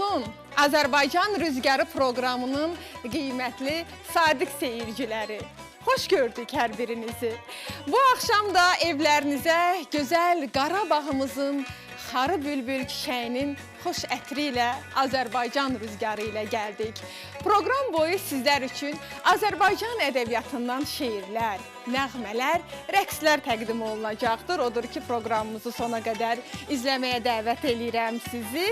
Olsun. Azərbaycan Rüzgarı proqramının qiymətli sadiq seyirciləri. Xoş gördük hər birinizi. Bu axşam da evlərinizə gözəl Qarabağımızın xarı bülbül çiçəyinin xoş ətri ilə Azərbaycan rüzgarı ilə gəldik. Proqram boyu sizlər üçün Azərbaycan ədəbiyyatından şeirlər, nəğmələr, rəqslər təqdim olunacaqdır. Odur ki, proqramımızı sona qədər izləməyə dəvət eləyirəm sizi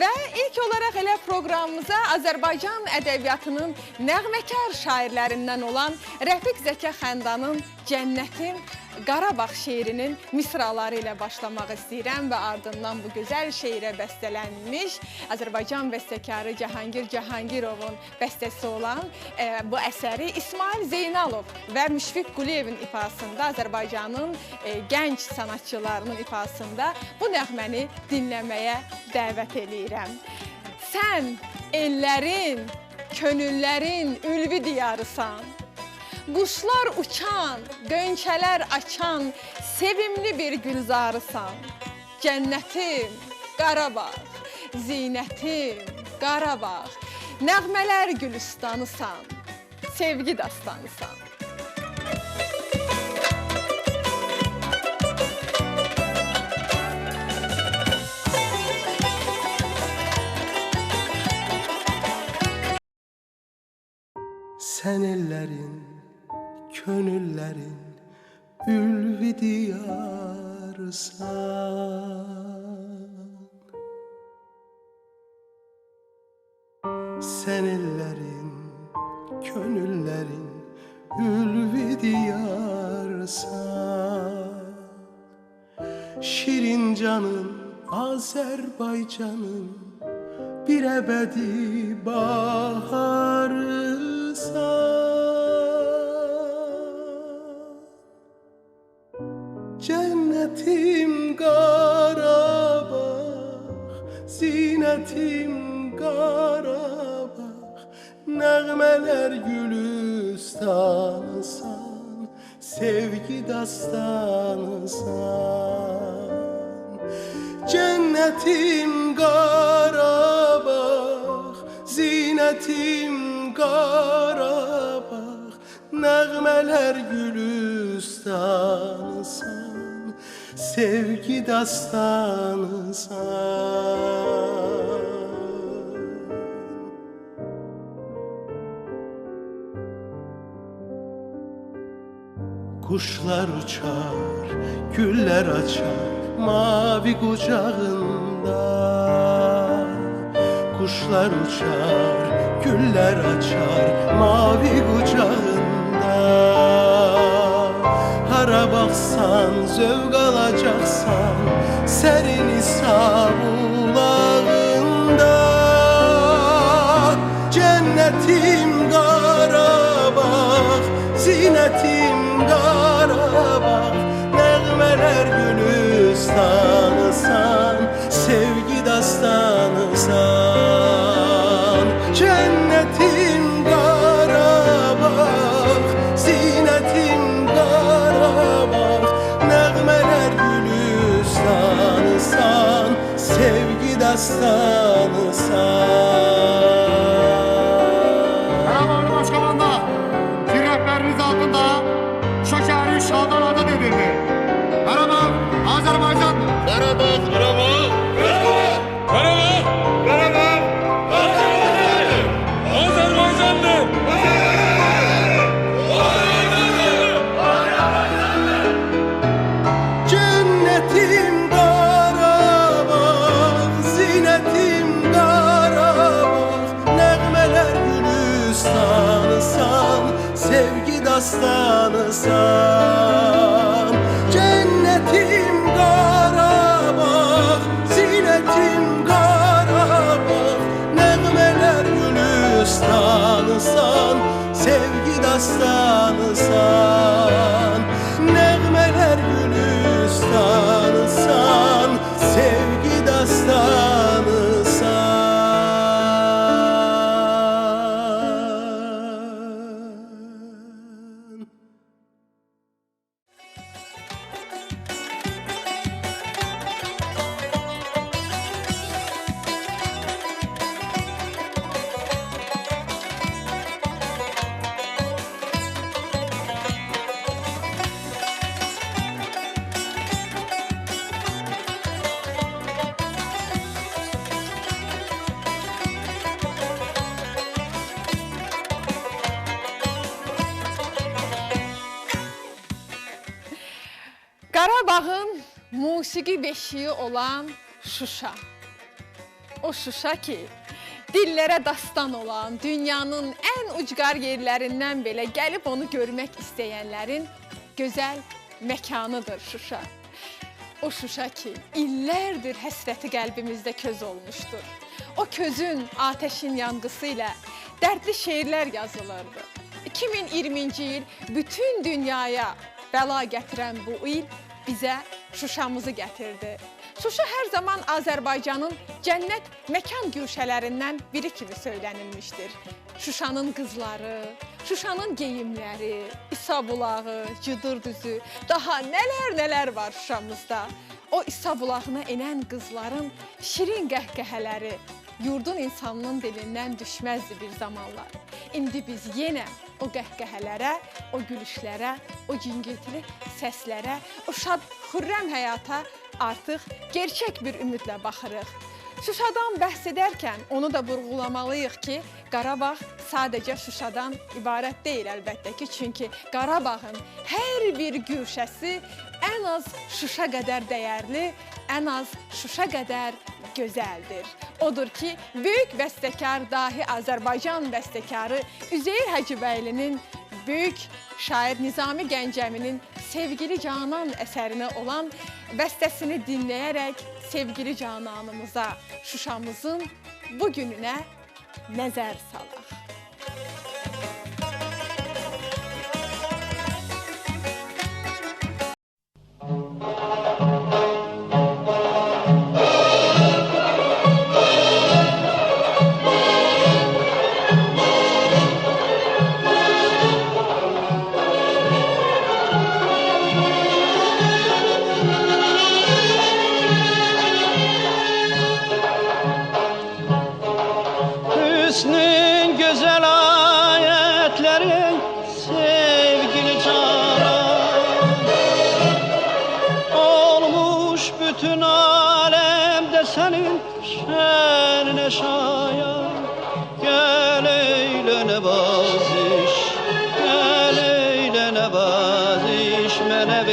və ilk olaraq elə proqramımıza Azərbaycan ədəbiyyatının nəğməkar şairlərindən olan Rəfiq Zəkə Xəndanın Cənnətim Qarabağ şeirinin misraları ilə başlamaq istəyirəm və ardından bu gözəl şeirə bəstələnmiş Azərbaycan bəstəkarı Cahangir Cahangirovun bəstəsi olan e, bu əsəri İsmail Zeynalov və Müşfiq Quliyevin ifasında Azərbaycanın e, gənc sanatçılarının ifasında bu nəğməni dinləməyə dəvət eləyirəm. Sən ellərin, könüllərin ülvi diyarısan. Quşlar uçan, qönçələr açan, sevimli bir gülzarısan. Cənnətim, Qarabağ, zinətim, Qarabağ, nəğmələr gülüstanısan, sevgi dastanısan. Sen ellerin, könüllerin ülvi diyarsan Sen ellerin, könüllerin ülvi diyarsan Şirin canın, Azerbaycan'ın bir ebedi baharsan Cennetim Qarabağ, zinetim Qarabağ Nəğmələr gülüstanısan, sevgi dastanısan Cennetim Qarabağ, zinetim Qarabağ Nəğmələr gülüstanısan, sevgi dastanısan Kuşlar uçar, güller açar mavi kucağında. Kuşlar uçar, güller açar mavi kucağında Hara baksan, zövq alacaksan Serin sabulağında dastanısa gülüstanısan, sevgi dastanısan musiqi beşiği olan Şuşa. O Şuşa ki, dillərə dastan olan, dünyanın ən ucqar yerlərindən belə gəlib onu görmək istəyənlərin gözəl məkanıdır Şuşa. O Şuşa ki, illərdir həsrəti qəlbimizdə köz olmuşdur. O közün, atəşin yanğısı ilə dərdli şeirlər yazılırdı. 2020-ci il bütün dünyaya bəla gətirən bu il bizə Şuşamızı gətirdi. Şuşa hər zaman Azərbaycanın cənnət məkan güşələrindən biri kimi söylənilmişdir. Şuşanın qızları, Şuşanın geyimləri, İsa bulağı, Cıdır düzü, daha nələr-nələr var Şuşamızda. O İsa bulağına enən qızların şirin qəhqəhələri yurdun insanının dilindən düşməzdi bir zamanlar. İndi biz yenə o qəhqəhələrə, o gülüşlərə, o cingiltili səslərə, o şad, xürrəm həyata artıq gerçək bir ümidlə baxırıq. Şuşadan bəhs edərkən onu da vurğulamalıyıq ki, Qarabağ sadəcə Şuşadan ibarət deyil əlbəttə ki, çünki Qarabağın hər bir güşəsi ən az Şuşa qədər dəyərli, ən az Şuşa qədər gözəldir. Odur ki, böyük bəstəkar dahi Azərbaycan bəstəkarı Üzeyir Hacıbəylinin böyük şair Nizami Gəncəminin Sevgili Canan əsərinə olan bəstəsini dinləyərək sevgili Cananımıza, Şuşamızın bu gününə nəzər salaq.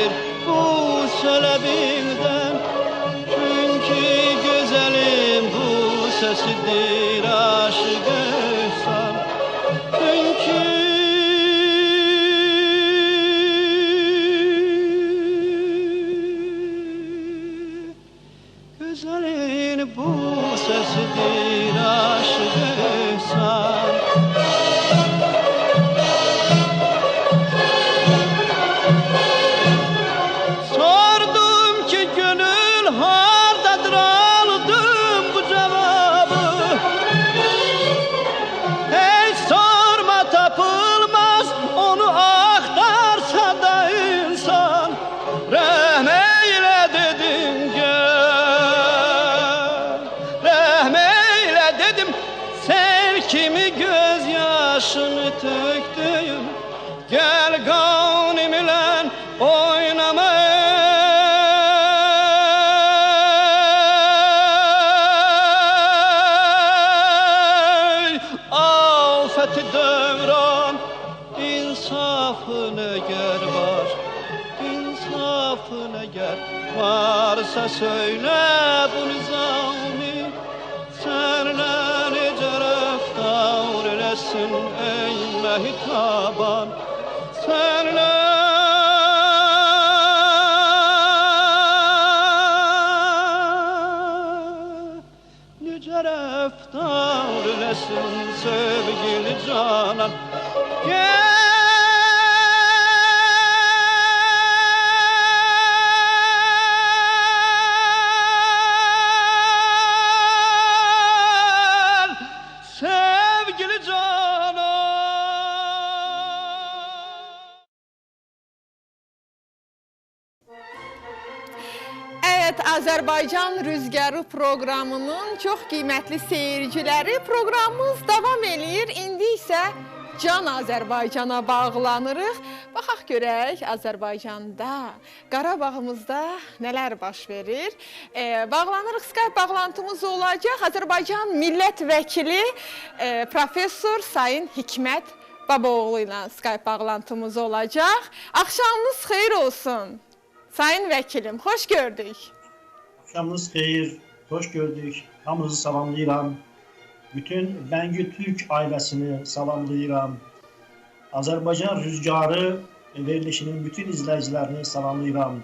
gelir bu şələbindən Çünki gözəlim bu səsidir varsa söyle bu nizami Senle nice reftar eylesin ey mehitaban Senle Nice reftar eylesin sevgili canan Azərbaycan Rüzgarı proqramının çox qiymətli seyirciləri, proqramımız davam eləyir. İndi isə Can Azərbaycana bağlanırıq. Baxaq görək Azərbaycanda, Qarabağımızda nələr baş verir. Ee, bağlanırıq. Skype bağlantımız olacaq. Azərbaycan millət vəkili e, professor Sayın Hikmət Babaoğlu ilə Skype bağlantımız olacaq. Axşamınız xeyir olsun. Sayın vəkilim, xoş gördük. Akşamınız xeyir, hoş gördük. Hamınızı salamlayıram. Bütün Bəngü Türk ailəsini salamlayıram. Azərbaycan Rüzgarı verilişinin bütün izləyicilərini salamlayıram.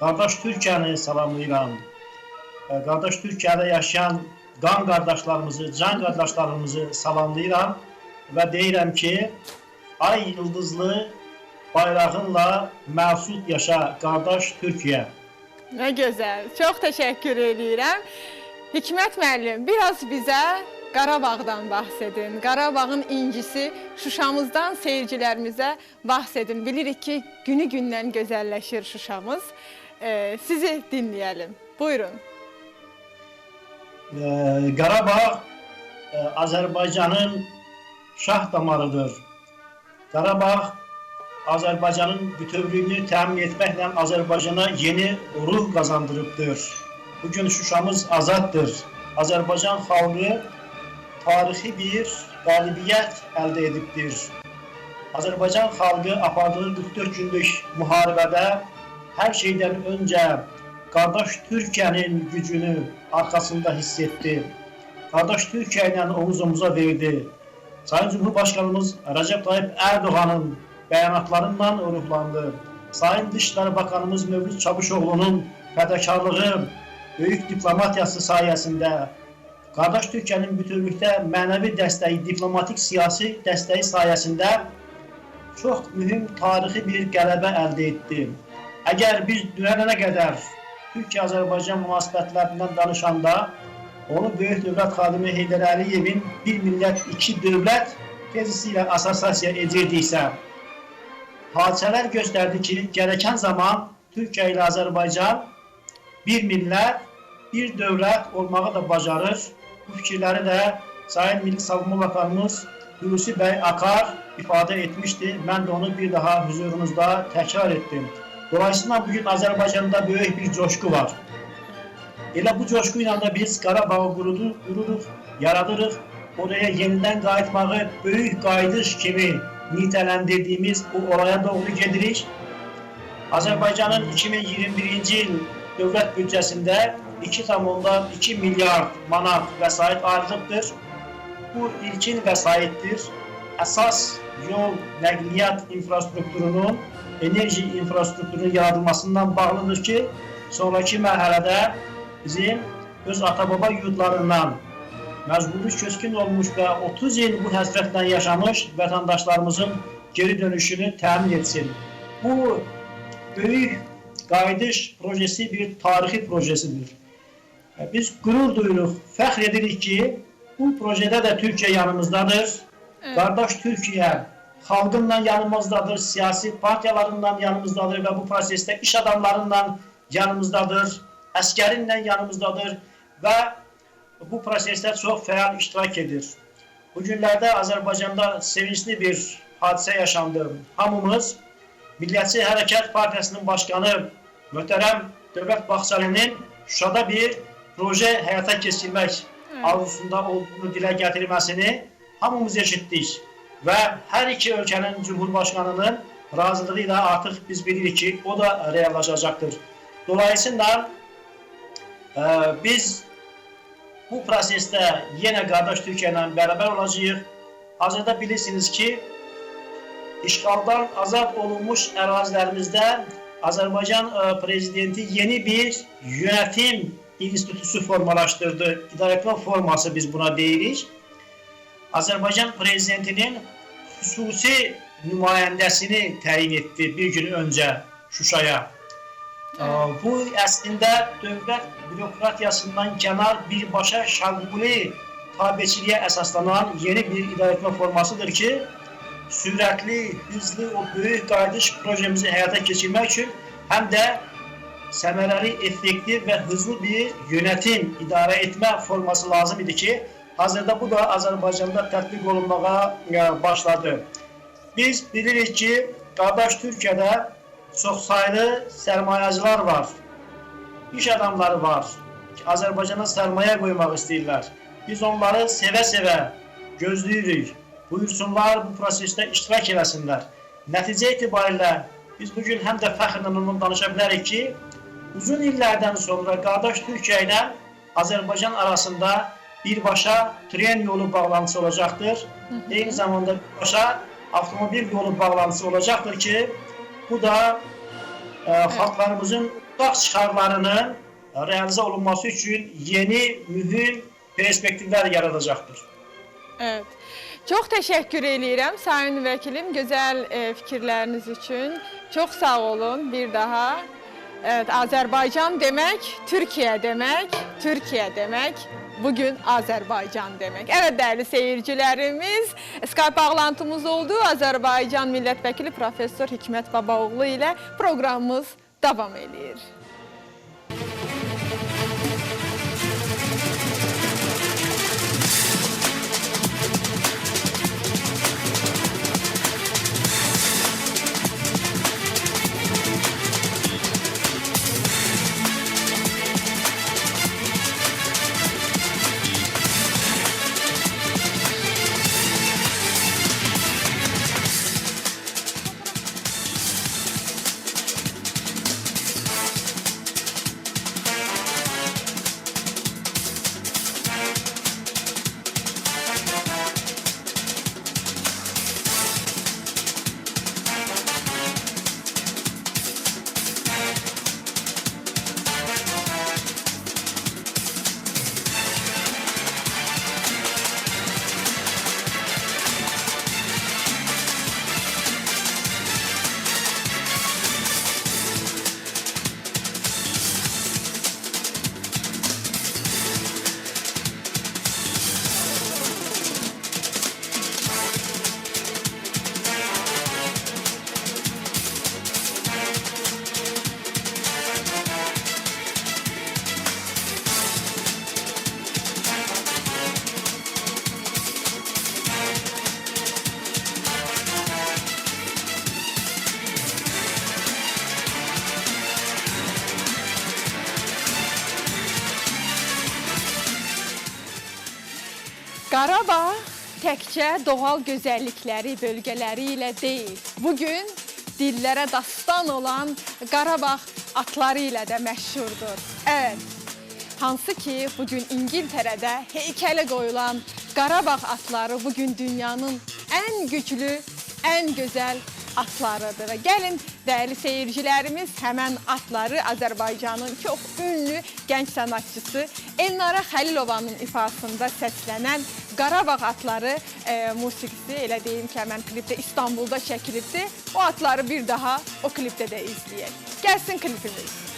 Qardaş Türkiyəni salamlayıram. Qardaş Türkiyədə yaşayan qan qardaşlarımızı, can qardaşlarımızı salamlayıram və deyirəm ki, ay yıldızlı bayrağınla məsud yaşa qardaş Türkiyə. Nə gözəl. Çox təşəkkür edirəm. Hikmət müəllim, biraz bizə Qarabağdan bəhs edin. Qarabağın incisi Şuşamızdan seyircilərimizə bəhs edin. Bilirik ki, günü-gündən gözəlləşir Şuşamız. Ee, sizi dinləyelim. Buyurun. Ee, Qarabağ e, Azərbaycanın şah damarıdır. Qarabağ Azərbaycanın bütövlüyünü təmin etməklə Azərbaycana yeni ruh qazandırıbdır. Bugün Şuşamız azaddır. Azərbaycan xalqı tarixi bir qalibiyyət əldə edibdir. Azərbaycan xalqı apardığı 44 günlük müharibədə hər şeydən öncə qardaş Türkiyənin gücünü arxasında hiss etdi. Qardaş Türkiyə ilə omuz omuza verdi. Sayın Cumhurbaşkanımız Recep Tayyip Erdoğan'ın bəyanatlarından ruhlandı. Sayın Dışişleri Bakanımız Mevlüt Çavuşoğlu'nun fədakarlığı, böyük diplomatiyası sayəsində qardaş Türkiyənin bütövlükdə mənəvi dəstəyi, diplomatik siyasi dəstəyi sayəsində çox mühüm tarixi bir qələbə əldə etdi. Əgər biz dünənə qədər Türkiyə-Azərbaycan münasibətlərindən danışanda onu böyük dövlət xadimi Heydər Əliyevin bir millət, iki dövlət tezisi ilə assosiasiya edirdiksə, hadisələr göstərdi ki, gerəkən zaman Türkiyə ilə Azərbaycan bir millət, bir dövlət olmağı da bacarır. Bu fikirləri də Sayın Milli Savunma Bakanımız Hulusi Bəy Akar ifadə etmişdi. Mən də onu bir daha huzurunuzda təkrar etdim. Dolayısıyla bugün Azərbaycanda böyük bir coşku var. Elə bu coşku ilə də biz Qarabağı qurudu, qururuq, yaradırıq. Oraya yenidən qayıtmağı böyük qayıdış kimi nitələndirdiyimiz bu olaya doğru gedirik. Azərbaycanın 2021-ci il dövlət büdcəsində 2,2 milyard manat vəsait ayrılıbdır. Bu ilkin vəsaitdir. Əsas yol nəqliyyat infrastrukturunun, enerji infrastrukturunun yaradılmasından bağlıdır ki, sonraki mərhələdə bizim öz ata-baba yurdlarından məcburi köçkün olmuş və 30 il bu həsrətlə yaşamış vətəndaşlarımızın geri dönüşünü təmin etsin. Bu böyük qayıdış projesi bir tarixi projesidir. Biz qürur duyuruq, fəxr edirik ki, bu projede də Türkiyə yanımızdadır. Evet. Qardaş Türkiyə xalqınla yanımızdadır, siyasi partiyalarından yanımızdadır və bu prosesdə iş adamlarından yanımızdadır, əskərinlə yanımızdadır və bu prosesdə çox fəal iştirak edir. Bu günlərdə Azərbaycanda sevincli bir hadisə yaşandı. Hamımız Millətçi Hərəkat Partiyasının başkanı möhtərəm Dövlət Baxçalinin Şuşada bir proje həyata keçirmək Evet. arzusunda olduğunu dilə gətirməsini hamımız eşitdik və hər iki ölkənin Cumhurbaşkanının razılığı ilə artıq biz bilirik ki, o da reallaşacaqdır. Dolayısıyla e, biz bu prosesdə yenə qardaş Türkiyə ilə bərabər olacağıq. Hazırda bilirsiniz ki, işğaldan azad olunmuş ərazilərimizdə Azərbaycan e, prezidenti yeni bir yönetim institutu formalaşdırdı. İdarəetmə forması biz buna deyirik. Azərbaycan prezidentinin xüsusi nümayəndəsini təyin etdi bir gün öncə Şuşaya. Bu əslində dövlət bürokratiyasından kənar birbaşa şəğuli tabeçiliyə əsaslanan yeni bir idarəetmə formasıdır ki, sürətli, hızlı o böyük qayıdış projemizi həyata keçirmək üçün həm də səmərəli, effektiv və hızlı bir yönetim, idarə etmə forması lazım idi ki, hazırda bu da Azərbaycanda tətbiq olunmağa e, başladı. Biz bilirik ki, qardaş Türkiyədə çox saylı sərmayəcilər var, iş adamları var ki, Azərbaycana sərmayə qoymaq istəyirlər. Biz onları sevə-sevə gözləyirik. Buyursunlar bu prosesdə iştirak eləsinlər. Nəticə itibarilə biz bugün həm də fəxrlə ondan danışa bilərik ki, uzun illərdən sonra qardaş Türkiyə ilə Azərbaycan arasında birbaşa tren yolu bağlantısı olacaqdır. Eyni zamanda birbaşa avtomobil yolu bağlantısı olacaqdır ki, bu da e, xalqlarımızın uzaq çıxarlarının e, realizə olunması üçün yeni mühüm perspektivlər yaradacaqdır. Evet. Çox təşəkkür eləyirəm sayın vəkilim gözəl e, fikirləriniz üçün. Çox sağ olun bir daha. Evet, Azərbaycan demək, Türkiyə demək, Türkiyə demək, bugün Azərbaycan demək. Evet dəyərli seyircilərimiz, Skype bağlantımız oldu. Azərbaycan millət vəkili professor Hikmət Babaoğlu ilə proqramımız davam eləyir. Qarabağ təkcə doğal gözəllikləri, bölgələri ilə deyil. Bu gün dillərə dastan olan Qarabağ atları ilə də məşhurdur. Evet. Hansı ki, bu gün İngiltərədə heykələ qoyulan Qarabağ atları bu gün dünyanın ən güclü, ən gözəl atlarıdır. Və gəlin dəyərli seyircilərimiz həmən atları Azərbaycanın çox ünlü gənc sənətçisi Elnara Xəlilovanın ifasında səslənən Qarabağ atları e, musiqisi elə deyim ki, həmən klipdə İstanbulda çəkilibdi. O atları bir daha o klipdə də izləyək. Gəlsin klipimiz.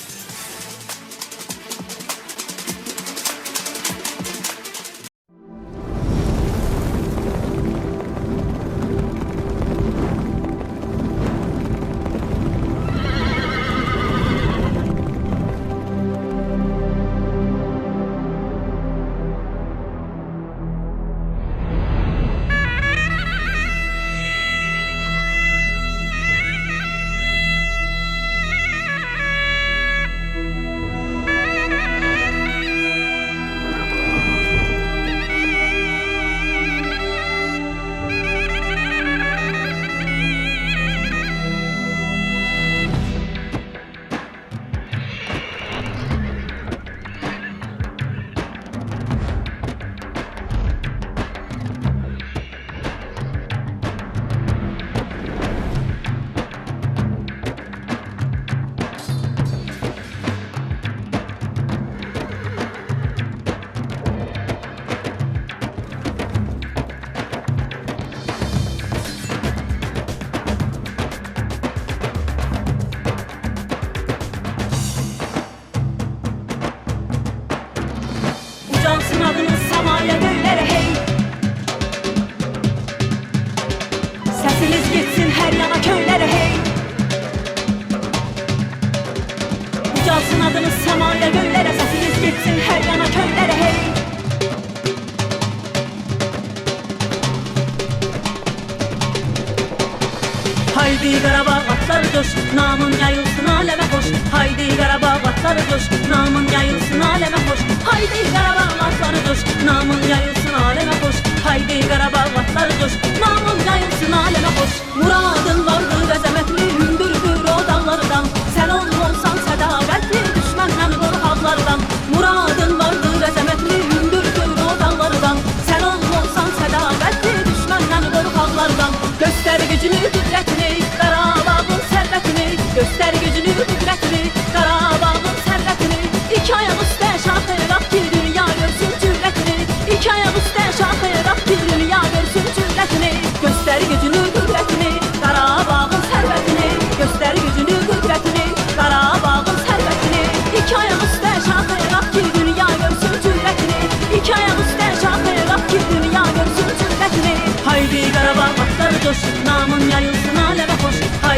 Haydi garaba atları coş Namın yayılsın aleme hoş Haydi garaba atları coş Namın yayılsın aleme hoş Haydi garaba atları coş Namın yayılsın aleme hoş Haydi garaba atları coş Namın yayılsın aleme hoş Muradın vardı bezemetli Hündürdür o dağlardan Sen olsan sedavetli Düşmenden koru hallardan Muradın vardı bezemetli Hündürdür o dağlardan Sen olsan sedavetli Düşmenden koru hallardan Göster gücünü kudret Göster gücünü bırak.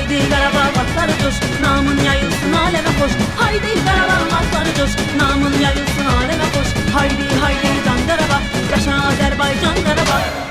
Haydi Qarabağ atları coş Namın yayılsın aleme hoş Haydi Qarabağ atları coş Namın yayılsın aleme hoş Haydi haydi can Qarabağ Yaşa Azərbaycan Qarabağ